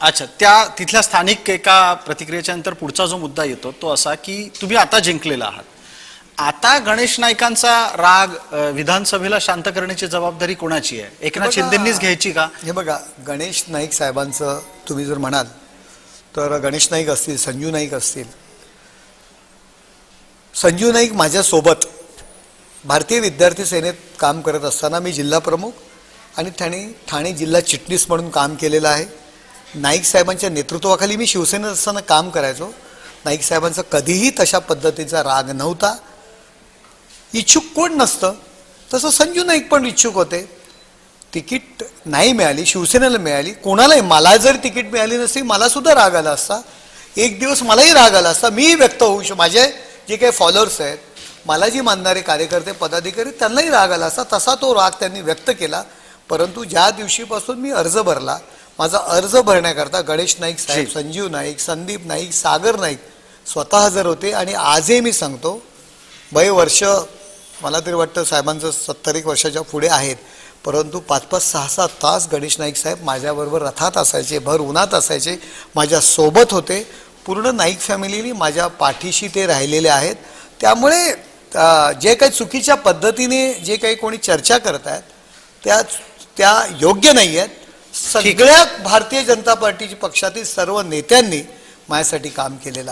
अच्छा त्या तिथल्या स्थानिक एका प्रतिक्रियेच्या नंतर पुढचा जो मुद्दा येतो तो असा की तुम्ही आता जिंकलेला आहात. आता गणेश नाईकांचा राग अ, विधानसभेला शांत करण्याची जबाबदारी कोणाची आहे? एकनाथ बघा- शिंदेंनीच घ्यायची का? हे बघा गणेश नाईक साहेबांचं तुम्ही जर म्हणाल तर गणेश नाईक असतील संजू नाईक असतील. संजू नाईक माझ्यासोबत भारतीय विद्यार्थी सेनेत काम करत असताना मी जिल्हा प्रमुख आणि ठाणे ठाणे जिल्हा चिटणीस म्हणून काम केलेलं आहे. नाईक साहेबांच्या नेतृत्वाखाली मी शिवसेनेत असताना काम करायचो. नाईक साहेबांचा कधीही तशा पद्धतीचा राग नव्हता. इच्छुक कोण नसतं? तसं संजू नाईक पण इच्छुक होते. तिकीट नाही मिळाली शिवसेनेला मिळाली. कोणालाही मला जर तिकीट मिळाली नसती मलासुद्धा राग आला असता. एक दिवस मलाही राग आला असता. मीही व्यक्त होऊ शक माझे जे काही फॉलोअर्स आहेत मला जी मानणारे कार्यकर्ते पदाधिकारी त्यांनाही राग आला असता. तसा तो राग त्यांनी व्यक्त केला. परंतु ज्या दिवशीपासून मी अर्ज भरला माझा अर्ज भरण्याकरता गणेश नाईक साहेब. संजीव नाईक संदीप नाईक सागर नाईक स्वतः हजर होते आणि आजही मी सांगतो वय वर्ष मला तरी वाटतं साहेबांचं सत्तर एक वर्षाच्या पुढे आहेत. परंतु पाच पाच सहा सहा तास गणेश नाईक साहेब माझ्याबरोबर रथात असायचे भर उन्हात असायचे माझ्या सोबत होते. पूर्ण नाईक फॅमिलीनी माझ्या पाठीशी ते राहिलेले आहेत. त्यामुळे जे काही चुकीच्या पद्धतीने जे काही कोणी चर्चा करत आहेत त्या त्या योग्य नाही आहेत सगळ्या भारतीय जनता पार्टीची पक्षातील सर्व नेत्यांनी माझ्यासाठी काम केलेलं